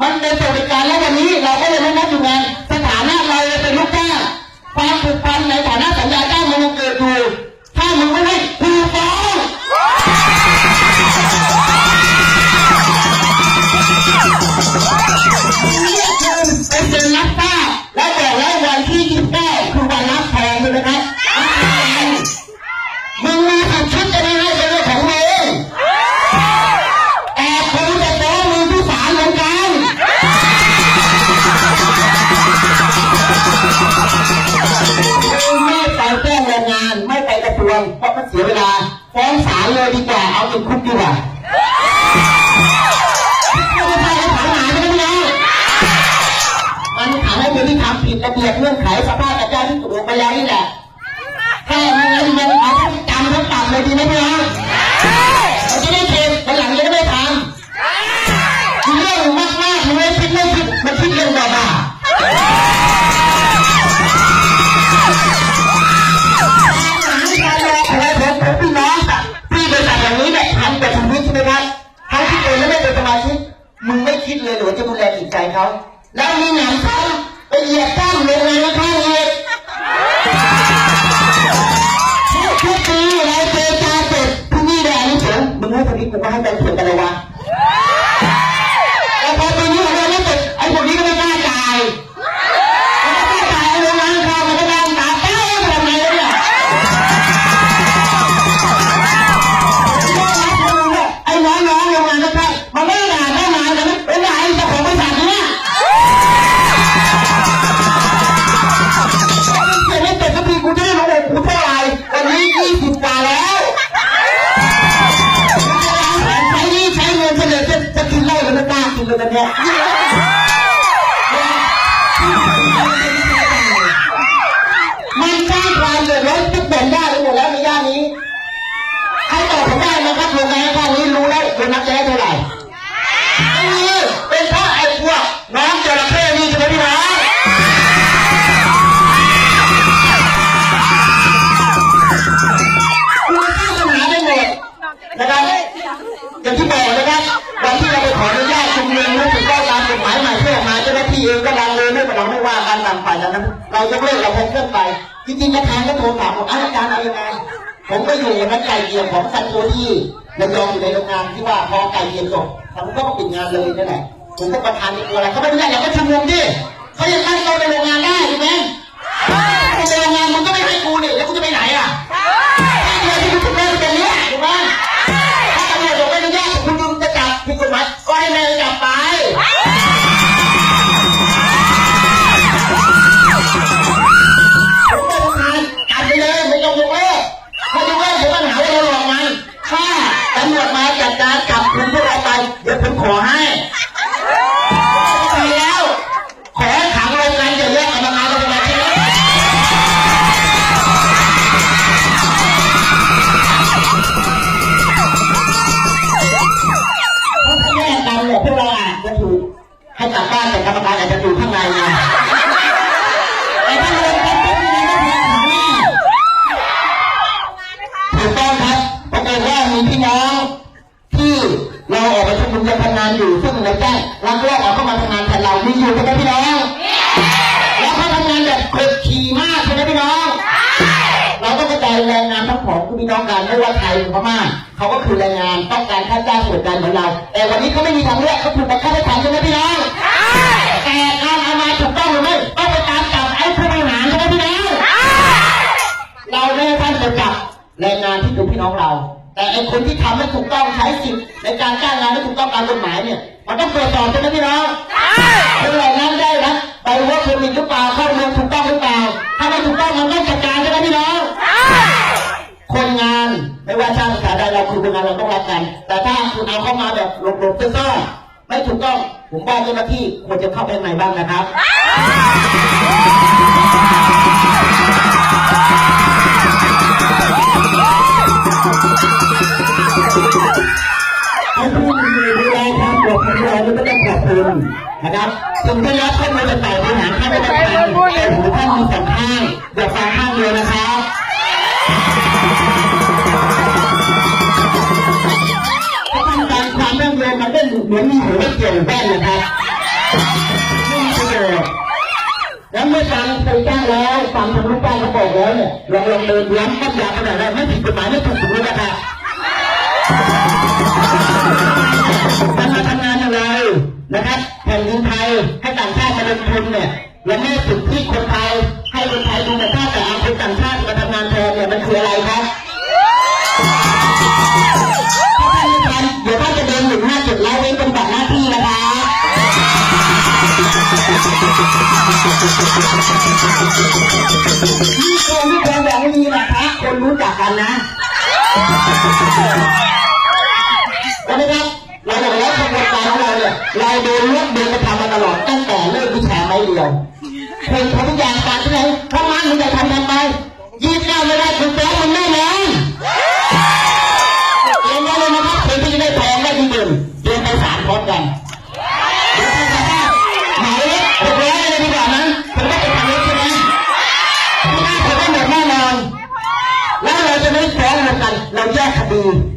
มันเป็นสวัสดิการแล้ววันนี้เราก็เลยไม่นับอยู่งานสถานะเราเลยเป็นลูกจ้างความผูกพันในฐานะสัญญาจ้างมันยังเกิดอยู่ เพราะมันเสียเวลาฟ้องศาลเลยดีกว่าเอาเงินคุกดีกว่าไม่ใช่แล้วถามนายก็ไม่ได้มันถามให้คนที่ทำผิดระเบียบเงื่อนไขสภาพกระจายที่ถูกลงไปแล้วนี่แหละแค่ไม่งั้นมันเอาทั้งจำทั้งปรับเลยดีไหมพี่น้อง ล รือไม่กล้ากินเลยตอนเนี้ยมันสร้างความเดือดร้อนทุกคนได้ไปหมดแล้วในย่านนี้ใครตอบผมได้ไหมครับโรงในข้างนี้รู้แล้วโดนับจะได้เท่าไหร่ไม่เป็นเพราะไอ้พวกน้องจระ อกมาเจ้าหน้าที่เองก็ดังเลยไม่เป็นเราไม่ว่ากันต่างฝ่ายต่างนั้นเรายกเลิกเราพกเครื่องไป จริงๆนักทางก็โทรถามผมอาจารย์เอายังไงผมก็อยู่นั้นไก่เกลี่ยของสันโตที่ระยองอยู่ในโรงงานที่ว่าพอไก่เกลี่ยจบผมก็มาปิดงานเลยนั่นแหละผมก็ประธานในตัวอะไรเขาไม่ได้อยากก็ชุมนุมดิเขายังตั้งตัวในโรงงานได้ถูกไหมในโรงงานมันก็ไม่ให้กูนี่แล้วกูจะไปไหนอะ กลับบ้านแต่กรรมการอาจจะอยู่ข้างในไงแต่ถ้ารวมกันก็มีก็มีขังแน่ถูกต้องครับปรากฏว่ามีพี่น้องที่เราออกไปชุมนุมกันทำงานอยู่ซึ่งในแจ้งรักลอบออกเข้ามาทำงานแทนเรามีอยู่ใช่ไหมพี่น้อง พี่น้องกันไม่ว่าไทยหรือพม่าเขาก็คือแรงงานต้องการค่าจ้างส่วนกันเหมือนเรา แต่วันนี้เขาไม่มีทางเลือกเขาถูกบังคับให้ทำใช่ไหมพี่น้องแต่การเอามาถูกต้องหรือไม่ต้องไปตามจับไอ้ผู้บริหารใช่ไหมพี่น้องเราไม่ให้ท่านไปจับแรงงานที่เป็นพี่น้องเรา แต่ไอ้คนที่ทำไม่ถูกต้องใช้สิทธิ์ในการจ้างงานไม่ถูกต้องตามกฎหมายเนี่ยมันต้องตรวจสอบใช่ไหมพี่น้องคนเหล่านั้นได้รับไปว่าเครดิตหรือเปล่า เราต้องรักกัน แต่ถ้าคุณเอาเข้ามาแบบหลบๆซ่อนๆไม่ถูกต้องผมว่าเจ้าหน้าที่ควรจะเข้าไปในบ้างนะครับให้ผู้มีดูแลความปลอดภัยเราไม่ต้องขอบคุณนะครับถึงได้รับข้อมูลจากฝ่ายบริหารข้าราชการแต่หูท่านมีสองข้ มความเรื่องเดียวมันก็เหมือนมีหูไม่เกี่ยวแว่นนะครับไม่มีประโยชน์แล้วเมื่อฟังใครจ้างแล้วฟังทางลูกจ้างเขาบอกแล้วเนี่ยลองลองเดินย้ำปัญญาขนาดนั้นไม่ผิดกฎหมายไม่ถูกกฎหมายนะครับ นี่โกงที่โกงแบบไม่มีนะคะคนรู้จักกันนะแล้วนะครับเราบอกแล้วขบวนการของเราเนี่ยเราโดนลวกโดนกระทำมาตลอดตั้งแต่เลิกวิชาไม้เดียวเคยทำทุกอย่างการที่ไหนถ้ามันมึงจะทำทำไมยี่สิบเก้าไม่ได้คุณฟ้องมันแน่นอน ที่